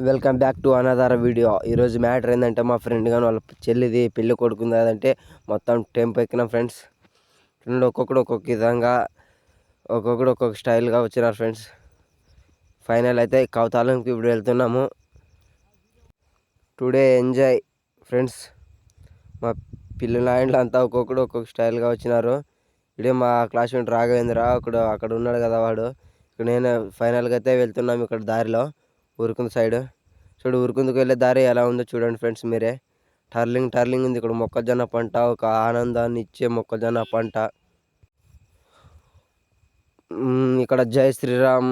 Welcome back to another video ఈరోజు matter ఏంటంటే మా ఫ్రెండ్ కానీ వాళ్ళ చెల్లిది పెళ్ళి కొడుకుంది అదంటే మొత్తం టెంప్ ఎక్కినాం ఫ్రెండ్స్ ఫ్రెండ్ ఒక్కొక్కడు ఒక్కొక్క విధంగా ఒక్కొక్కడు ఒక్కొక్క స్టైల్గా వచ్చినారు ఫ్రెండ్స్ ఫైనల్ అయితే కవతాలంకి ఇప్పుడు వెళ్తున్నాము. టుడే ఎంజాయ్ ఫ్రెండ్స్ మా పిల్లల అంతా ఒక్కొక్కడు ఒక్కొక్క స్టైల్గా వచ్చినారు. ఇడే మా క్లాస్మేట్ రాఘవేంద్ర ఒకడు అక్కడ ఉన్నాడు కదా వాడు. ఇక్కడ నేను ఫైనల్గా అయితే వెళ్తున్నాం ఇక్కడ దారిలో. ఊరుకుంద సైడ్. చూడు ఊరుకుందుకు వెళ్ళే దారి ఎలా ఉందో చూడండి ఫ్రెండ్స్ మీరే. టర్లింగ్ టర్లింగ్ ఉంది ఇక్కడ మొక్కజొన్న పంట ఒక ఆనందాన్ని ఇచ్చే మొక్కజొన్న పంట. ఇక్కడ జై శ్రీరామ్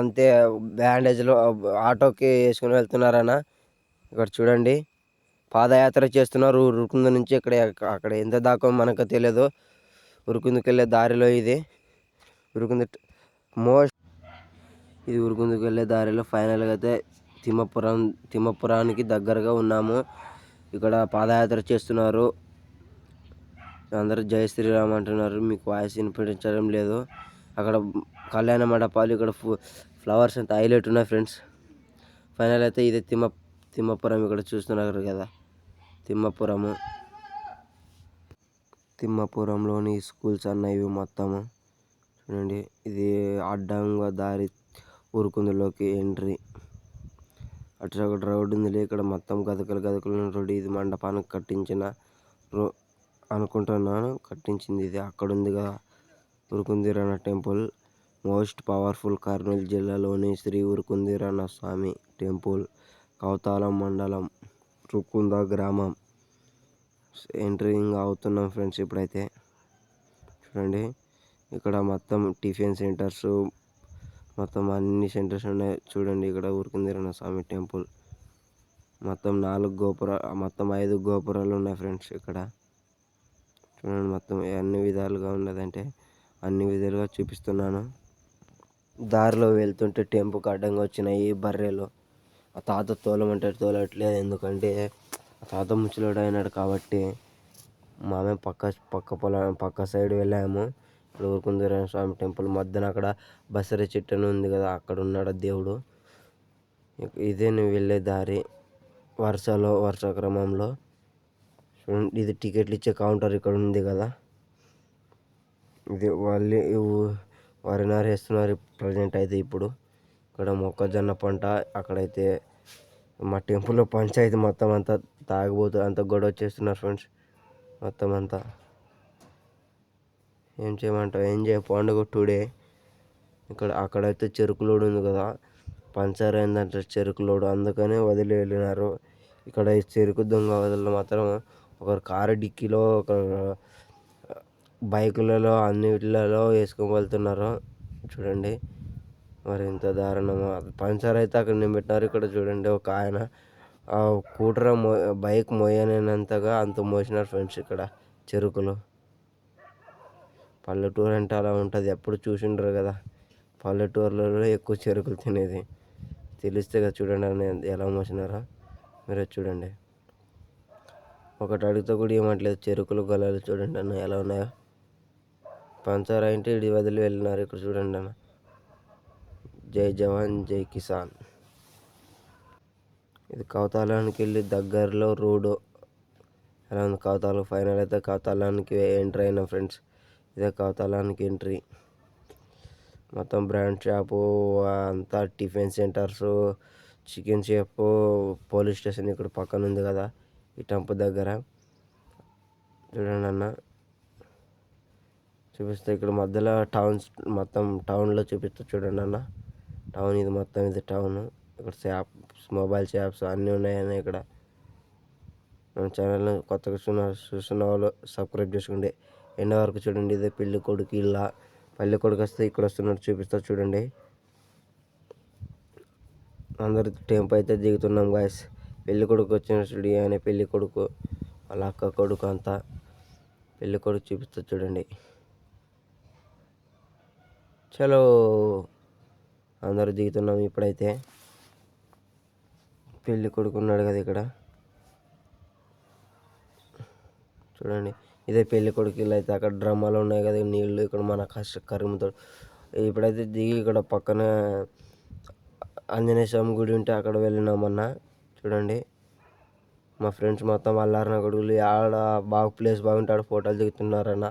అంతే బ్యాండేజ్లో ఆటోకి వేసుకుని వెళ్తున్నారన్న. ఇక్కడ చూడండి పాదయాత్ర చేస్తున్నారు. ఉరుకుంద నుంచి ఇక్కడ అక్కడ ఎంత దాకా మనకు తెలియదు. ఉరుకుందుకు వెళ్ళే దారిలో ఇది. ఉరుకుంద మోస్ట్ ఇది ఊరుకుందుకు వెళ్ళే దారిలో ఫైనల్గా అయితే తిమ్మపురం తిమ్మపురానికి దగ్గరగా ఉన్నాము. ఇక్కడ పాదయాత్ర చేస్తున్నారు. అందరూ జై శ్రీరామ్ అంటున్నారు. మీకు వాయిస్ వినిపించడం లేదు. అక్కడ కళ్యాణ మండపాలు ఇక్కడ ఫ్లవర్స్ అంతా హైలైట్ ఉన్నాయి ఫ్రెండ్స్. ఫైనల్ అయితే ఇది తిమ్మ తిమ్మపురం ఇక్కడ చూస్తున్నారు కదా. తిమ్మపురము. తిమ్మపురంలోని స్కూల్స్ అన్నవి మొత్తము. చూడండి ఇది అడ్డంగా దారి ఊరుకుందులోకి ఎంట్రీ. అటు ఒక రోడ్డు ఉంది ఇక్కడ మొత్తం గదకలు గదకలు రోడ్డు ఇది మండపానికి కట్టించిన రో అనుకుంటున్నాను. కట్టించింది ఇది. అక్కడ ఉంది కదా. Urukunda Eranna temple. Most powerful Kurnool జిల్లాలోని శ్రీ ఉరుకుందిరన్న స్వామి టెంపుల్. కౌతాలం మండలం. రుకుంద గ్రామం. ఎంట్రింగ్ అవుతున్నాం ఫ్రెండ్స్ ఇప్పుడైతే. చూడండి. ఇక్కడ మొత్తం టిఫిన్ సెంటర్స్ మొత్తం అన్ని సెంటర్స్ ఉన్నాయి. చూడండి ఇక్కడ ఊరుకుందిరన్న స్వామి టెంపుల్. మొత్తం నాలుగు గోపుర మొత్తం ఐదు గోపురాలు ఉన్నాయి ఫ్రెండ్స్ ఇక్కడ. చూడండి మొత్తం అన్ని విధాలుగా ఉన్నదంటే అన్ని విధాలుగా చూపిస్తున్నాను. దారిలో వెళ్తుంటే టెంపుకి అడ్డంగా వచ్చినాయి బర్రెలు. ఆ తాత తోలమంటే తోలట్లేదు. ఎందుకంటే ఆ తాత ముచ్చలోడు అయినాడు కాబట్టి మామే పక్క పక్క పొలం పక్క సైడ్ వెళ్ళాము. ఇక్కడ ఊరుకుందీర స్వామి టెంపుల్ మధ్యన అక్కడ బసరి చెట్టు అని ఉంది కదా అక్కడ ఉన్నాడు దేవుడు. ఇదే నువ్వు వెళ్ళే దారి వరుసలో వరుస క్రమంలో. చూడండి ఇది టికెట్లు ఇచ్చే కౌంటర్ ఇక్కడ ఉంది కదా. ఇది వాళ్ళు వరినారు వేస్తున్నారు ప్రజెంట్ అయితే ఇప్పుడు. ఇక్కడ మొక్కజొన్న పంట అక్కడైతే మా టెంపుల్లో పంచాయతీ మొత్తం అంతా తాగిపోతూ అంత గొడవ చేస్తున్నారు ఫ్రెండ్స్. మొత్తం అంతా. ఏం చేయమంటావు? ఎంజాయ్ పండుగ టుడే. ఇక్కడ అక్కడైతే చెరుకు లోడు ఉంది కదా. పంచర్ అయిందంట చెరుకు లోడు. అందుకనే వదిలి వెళ్ళినారు. ఇక్కడ ఈ చెరుకు దొంగ వదలు మాత్రం ఒకరు కారు డిక్కీలో ఒక బైకులలో అన్నిటిలలో వేసుకొని వెళ్తున్నారు. చూడండి. మరి ఇంత దారుణమా. పంచర్ అయితే అక్కడ నేను పెట్టినారు ఇక్కడ చూడండి ఒక ఆయన ఆ కూటర్ మో బైక్ మోయనేనంతగా అంత మోసినారు ఫ్రెండ్స్ ఇక్కడ చెరుకులు. పల్లెటూరు అంటే అలా ఉంటుంది. ఎప్పుడు చూసిండ్రు కదా. పల్లెటూర్లలో ఎక్కువ చెరుకులు తినేది. తెలిస్తే కదా చూడండి అని ఎలా మోసినారా. మీరే చూడండి. ఒకటి అడిగితే కూడా ఏమట్లేదు చెరుకులు గొలాలు చూడండి అన్న ఎలా ఉన్నాయో. పంచర్ అంటే ఇడి వదిలి వెళ్ళినారు. ఇక్కడ చూడండి అన్న. జై జవాన్ జై కిసాన్. ఇది కవతాలానికి వెళ్ళి దగ్గరలో రోడ్డు. ఎలా ఉంది? కవతాలు ఫైనల్ అయితే కవతాలానికి ఎంటర్ అయినా ఫ్రెండ్స్. ఇదే కవతలానికి ఎంట్రీ. మొత్తం బ్రాండ్ షాపు అంతా tiffin centres chicken shop police station ఇక్కడ పక్కన ఉంది కదా ఈ టంపు దగ్గర. చూడండి అన్న. చూపిస్తే ఇక్కడ మధ్యలో టౌన్స్ మొత్తం టౌన్లో చూపిస్తా చూడండి అన్న. టౌన్ ఇది మొత్తం ఇది టౌన్. ఇక్కడ షాప్స్ మొబైల్ షాప్స్ అన్నీ ఉన్నాయన్న ఇక్కడ. మన ఛానల్ని కొత్తగా చూసిన చూస్తున్న వాళ్ళు సబ్స్క్రైబ్ చేసుకోండి ఎండ వరకు చూడండి. ఇదే పెళ్ళి కొడుకు ఇలా పెళ్ళి కొడుకు వస్తే ఇక్కడ వస్తున్నట్టు చూపిస్తా చూడండి. అందరు టెంపు అయితే దిగుతున్నాం గాయస్ పెళ్ళి కొడుకు వచ్చిన స్టూడియో అనే పెళ్ళి కొడుకు. వాళ్ళ అక్క కొడుకు అంతా పెళ్ళి కొడుకు చూపిస్తా చూడండి. చలో. అందరూ దిగుతున్నాం ఇప్పుడైతే. పెళ్ళి కొడుకున్నాడు కదా ఇక్కడ. చూడండి. ఇదే పెళ్ళి కొడుకులు అయితే అక్కడ డ్రమ్మాలు ఉన్నాయి కదా నీళ్ళు ఇక్కడ మన కష్ట కరుముతో ఇప్పుడైతే దిగి ఇక్కడ పక్కన ఆంజనేయ స్వామి గుడి ఉంటే అక్కడ వెళ్ళినామన్న. చూడండి. మా ఫ్రెండ్స్ మొత్తం అల్లారిన గొడుగులు ఆడ బాగా ప్లేస్ బాగుంటాడు ఫోటోలు దిగుతున్నారన్న.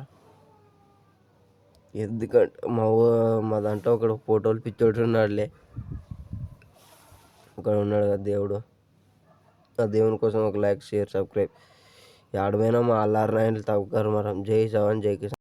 ఎందుకంటే మా ఊ మా దాంట్లో ఒకడు ఫోటోలు పిచ్చోడు ఉన్నాడులే. ఇక్కడ ఉన్నాడు కదా దేవుడు. ఆ దేవుని కోసం ఒక లైక్ షేర్ సబ్స్క్రైబ్ ఆడపోయినా మా అల్లారు అల్లారిన తగ్గరు మరి. జై జవాన్ జై కిసాన్.